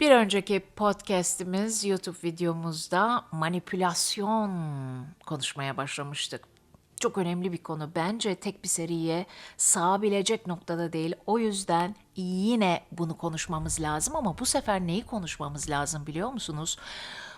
Bir önceki podcast'imiz YouTube videomuzda manipülasyon konuşmaya başlamıştık. Çok önemli bir konu. Bence tek bir seriye sığabilecek noktada değil. O yüzden yine bunu konuşmamız lazım ama bu sefer neyi konuşmamız lazım biliyor musunuz?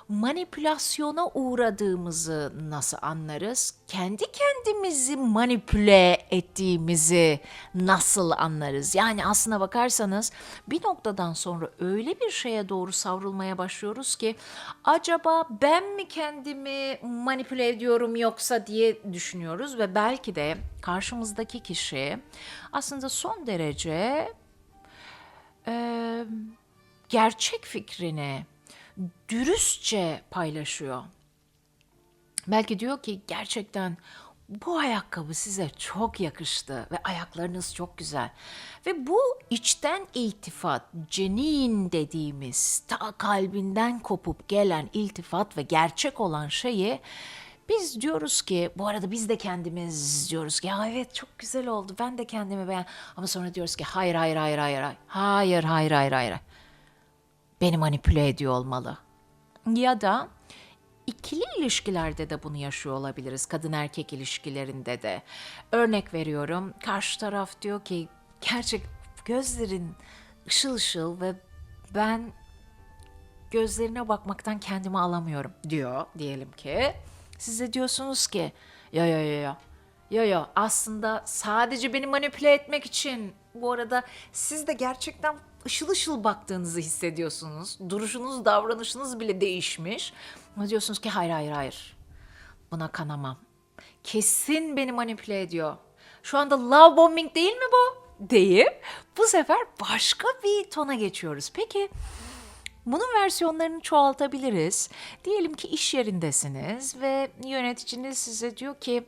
Manipülasyona uğradığımızı nasıl anlarız? Kendi kendimizi manipüle ettiğimizi nasıl anlarız? Yani aslına bakarsanız bir noktadan sonra öyle bir şeye doğru savrulmaya başlıyoruz ki acaba ben mi kendimi manipüle ediyorum yoksa diye düşünüyoruz ve belki de karşımızdaki kişi aslında son derece e, gerçek fikrini dürüstçe paylaşıyor. Belki diyor ki gerçekten bu ayakkabı size çok yakıştı ve ayaklarınız çok güzel. Ve bu içten iltifat, cenin dediğimiz ta kalbinden kopup gelen iltifat ve gerçek olan şeyi biz diyoruz ki bu arada biz de kendimiz diyoruz ki ya evet çok güzel oldu ben de kendimi beğen ama sonra diyoruz ki hayır hayır hayır hayır hayır hayır hayır hayır hayır beni manipüle ediyor olmalı. Ya da ikili ilişkilerde de bunu yaşıyor olabiliriz. Kadın erkek ilişkilerinde de. Örnek veriyorum. Karşı taraf diyor ki gerçek gözlerin ışıl ışıl ve ben gözlerine bakmaktan kendimi alamıyorum diyor diyelim ki. Siz de diyorsunuz ki yo yo yo yo yo yo aslında sadece beni manipüle etmek için bu arada siz de gerçekten ışıl ışıl baktığınızı hissediyorsunuz. Duruşunuz, davranışınız bile değişmiş. Ama diyorsunuz ki hayır hayır hayır. Buna kanamam. Kesin beni manipüle ediyor. Şu anda love bombing değil mi bu? Deyip bu sefer başka bir tona geçiyoruz. Peki bunun versiyonlarını çoğaltabiliriz. Diyelim ki iş yerindesiniz ve yöneticiniz size diyor ki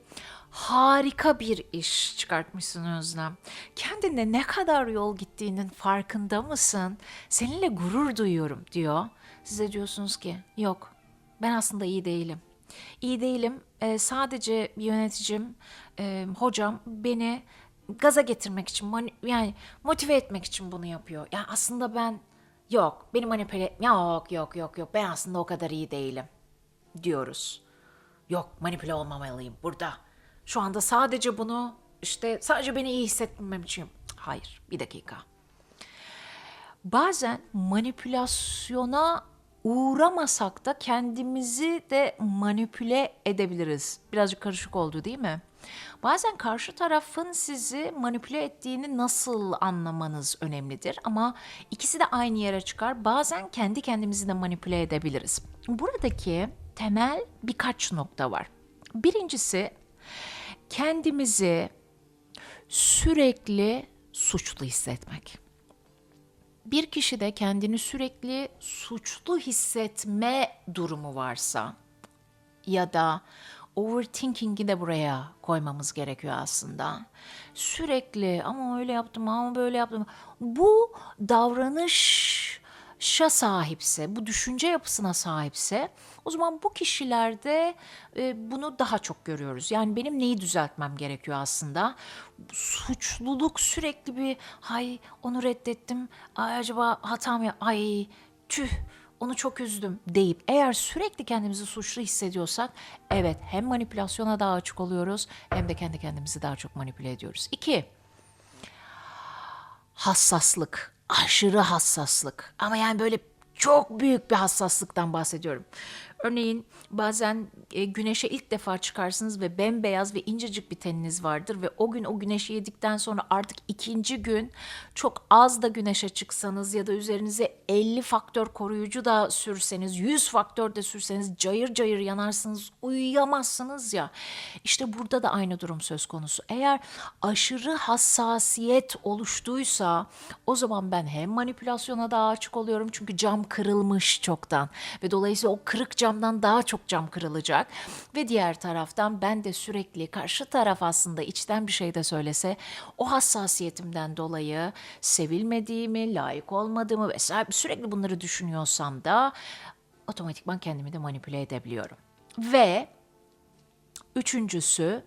harika bir iş çıkartmışsın Özlem. Kendinde ne kadar yol gittiğinin farkında mısın? Seninle gurur duyuyorum diyor. Size diyorsunuz ki yok ben aslında iyi değilim. İyi değilim. Ee, sadece yöneticim, e, hocam beni gaza getirmek için, yani motive etmek için bunu yapıyor. Yani aslında ben yok, beni manipüle yok yok yok yok ben aslında o kadar iyi değilim diyoruz. Yok manipüle olmamalıyım burada. Şu anda sadece bunu işte sadece beni iyi hissetmem için. Hayır bir dakika. Bazen manipülasyona uğramasak da kendimizi de manipüle edebiliriz. Birazcık karışık oldu değil mi? Bazen karşı tarafın sizi manipüle ettiğini nasıl anlamanız önemlidir ama ikisi de aynı yere çıkar. Bazen kendi kendimizi de manipüle edebiliriz. Buradaki temel birkaç nokta var. Birincisi kendimizi sürekli suçlu hissetmek. Bir kişide kendini sürekli suçlu hissetme durumu varsa ya da overthinking'i de buraya koymamız gerekiyor aslında. Sürekli ama öyle yaptım ama böyle yaptım. Bu davranışa sahipse, bu düşünce yapısına sahipse o zaman bu kişilerde e, bunu daha çok görüyoruz. Yani benim neyi düzeltmem gerekiyor aslında? Suçluluk sürekli bir hay onu reddettim. Ay acaba hatam ya ay tüh onu çok üzdüm deyip eğer sürekli kendimizi suçlu hissediyorsak evet hem manipülasyona daha açık oluyoruz hem de kendi kendimizi daha çok manipüle ediyoruz. İki, hassaslık, aşırı hassaslık ama yani böyle çok büyük bir hassaslıktan bahsediyorum. Örneğin bazen e, güneşe ilk defa çıkarsınız ve bembeyaz ve incecik bir teniniz vardır ve o gün o güneşi yedikten sonra artık ikinci gün çok az da güneşe çıksanız ya da üzerinize 50 faktör koruyucu da sürseniz, 100 faktör de sürseniz cayır cayır yanarsınız, uyuyamazsınız ya. İşte burada da aynı durum söz konusu. Eğer aşırı hassasiyet oluştuysa o zaman ben hem manipülasyona daha açık oluyorum çünkü cam kırılmış çoktan ve dolayısıyla o kırık camdan daha çok cam kırılacak ve diğer taraftan ben de sürekli karşı taraf aslında içten bir şey de söylese o hassasiyetimden dolayı sevilmediğimi, layık olmadığımı vesaire sürekli bunları düşünüyorsam da otomatikman kendimi de manipüle edebiliyorum. Ve üçüncüsü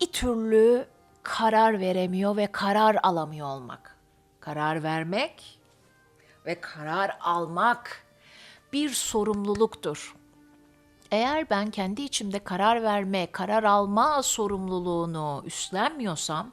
bir türlü karar veremiyor ve karar alamıyor olmak. Karar vermek ve karar almak bir sorumluluktur. Eğer ben kendi içimde karar verme, karar alma sorumluluğunu üstlenmiyorsam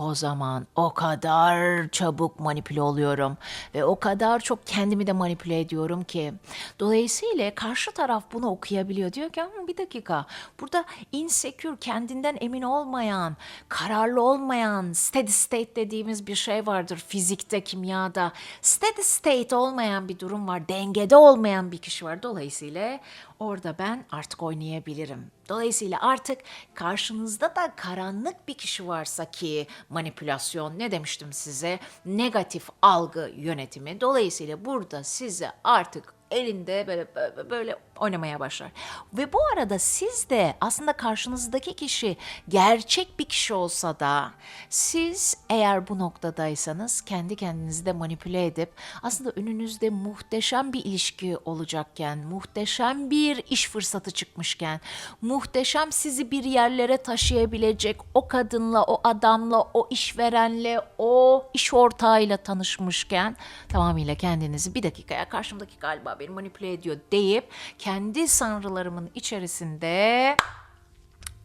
o zaman o kadar çabuk manipüle oluyorum ve o kadar çok kendimi de manipüle ediyorum ki. Dolayısıyla karşı taraf bunu okuyabiliyor. Diyor ki "Hmm, bir dakika burada insecure, kendinden emin olmayan, kararlı olmayan, steady state dediğimiz bir şey vardır fizikte, kimyada. Steady state olmayan bir durum var, dengede olmayan bir kişi var. Dolayısıyla orada ben artık oynayabilirim. Dolayısıyla artık karşınızda da karanlık bir kişi varsa ki manipülasyon ne demiştim size? Negatif algı yönetimi. Dolayısıyla burada size artık elinde böyle böyle, oynamaya başlar. Ve bu arada siz de aslında karşınızdaki kişi gerçek bir kişi olsa da siz eğer bu noktadaysanız kendi kendinizi de manipüle edip aslında önünüzde muhteşem bir ilişki olacakken, muhteşem bir iş fırsatı çıkmışken, muhteşem sizi bir yerlere taşıyabilecek o kadınla, o adamla, o işverenle, o iş ortağıyla tanışmışken tamamıyla kendinizi bir dakikaya karşımdaki galiba beni manipüle ediyor deyip kendi sanrılarımın içerisinde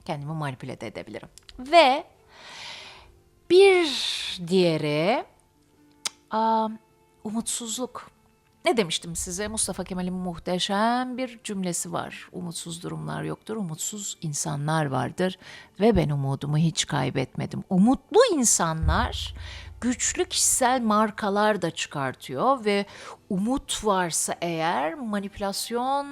kendimi manipüle de edebilirim. Ve bir diğeri umutsuzluk. Ne demiştim size? Mustafa Kemal'in muhteşem bir cümlesi var. Umutsuz durumlar yoktur, umutsuz insanlar vardır ve ben umudumu hiç kaybetmedim. Umutlu insanlar güçlü kişisel markalar da çıkartıyor ve umut varsa eğer manipülasyon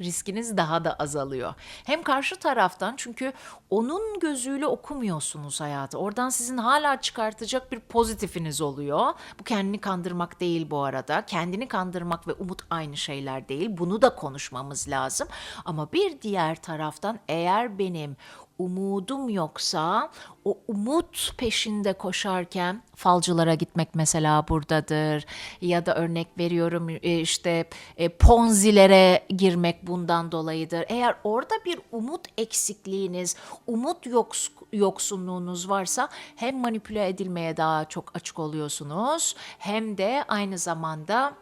riskiniz daha da azalıyor. Hem karşı taraftan çünkü onun gözüyle okumuyorsunuz hayatı. Oradan sizin hala çıkartacak bir pozitifiniz oluyor. Bu kendini kandırmak değil bu arada. Kendini kandırmak ve umut aynı şeyler değil. Bunu da konuşmamız lazım. Ama bir diğer taraftan eğer benim umudum yoksa o umut peşinde koşarken falcılara gitmek mesela buradadır ya da örnek veriyorum e, işte e, ponzilere girmek bundan dolayıdır. Eğer orada bir umut eksikliğiniz, umut yoks, yoksunluğunuz varsa hem manipüle edilmeye daha çok açık oluyorsunuz hem de aynı zamanda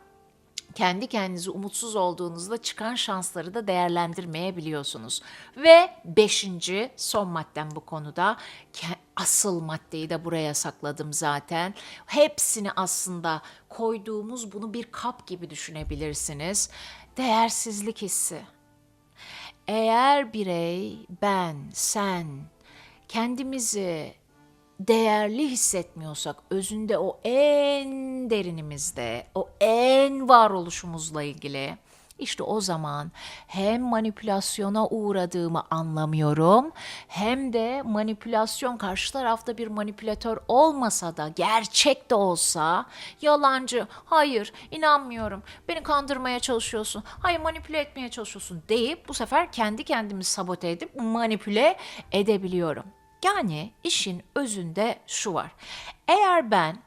kendi kendinizi umutsuz olduğunuzda çıkan şansları da değerlendirmeyebiliyorsunuz. Ve beşinci son maddem bu konuda asıl maddeyi de buraya sakladım zaten. Hepsini aslında koyduğumuz bunu bir kap gibi düşünebilirsiniz. Değersizlik hissi. Eğer birey, ben, sen kendimizi değerli hissetmiyorsak, özünde o en derinimizde, o en varoluşumuzla ilgili işte o zaman hem manipülasyona uğradığımı anlamıyorum hem de manipülasyon karşı tarafta bir manipülatör olmasa da gerçek de olsa yalancı hayır inanmıyorum beni kandırmaya çalışıyorsun hayır manipüle etmeye çalışıyorsun deyip bu sefer kendi kendimi sabote edip manipüle edebiliyorum. Yani işin özünde şu var. Eğer ben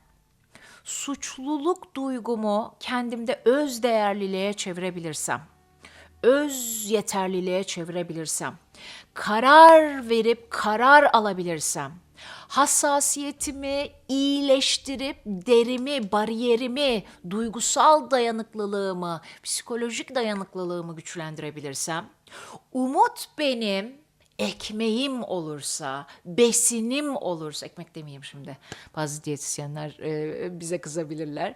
suçluluk duygumu kendimde öz değerliliğe çevirebilirsem, öz yeterliliğe çevirebilirsem, karar verip karar alabilirsem, hassasiyetimi iyileştirip derimi, bariyerimi, duygusal dayanıklılığımı, psikolojik dayanıklılığımı güçlendirebilirsem, umut benim ekmeğim olursa, besinim olursa, ekmek demeyeyim şimdi. Bazı diyetisyenler e, bize kızabilirler.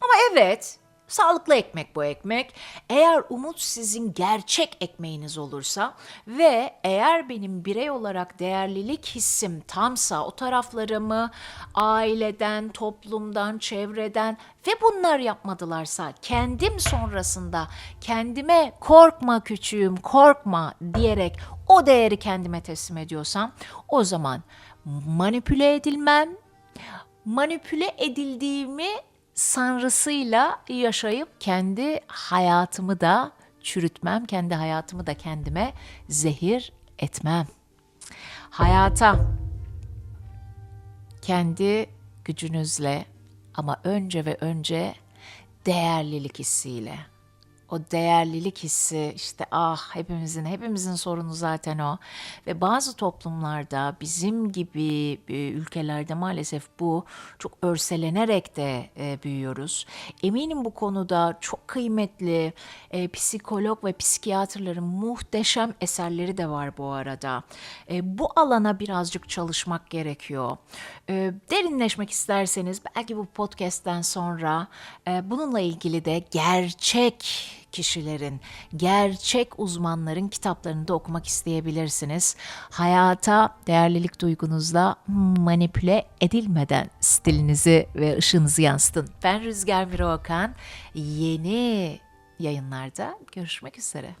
Ama evet, sağlıklı ekmek bu ekmek. Eğer umut sizin gerçek ekmeğiniz olursa ve eğer benim birey olarak değerlilik hissim tamsa o taraflarımı aileden, toplumdan, çevreden ve bunlar yapmadılarsa kendim sonrasında kendime korkma küçüğüm korkma diyerek o değeri kendime teslim ediyorsam o zaman manipüle edilmem, manipüle edildiğimi sanrısıyla yaşayıp kendi hayatımı da çürütmem, kendi hayatımı da kendime zehir etmem. Hayata kendi gücünüzle ama önce ve önce değerlilik hissiyle o değerlilik hissi işte ah hepimizin hepimizin sorunu zaten o ve bazı toplumlarda bizim gibi e, ülkelerde maalesef bu çok örselenerek de e, büyüyoruz. Eminim bu konuda çok kıymetli e, psikolog ve psikiyatrların muhteşem eserleri de var bu arada. Bu alana birazcık çalışmak gerekiyor. Derinleşmek isterseniz belki bu podcast'ten sonra bununla ilgili de gerçek kişilerin, gerçek uzmanların kitaplarını da okumak isteyebilirsiniz. Hayata değerlilik duygunuzla manipüle edilmeden stilinizi ve ışığınızı yansıtın. Ben Rüzgar Miro Okan. Yeni yayınlarda görüşmek üzere.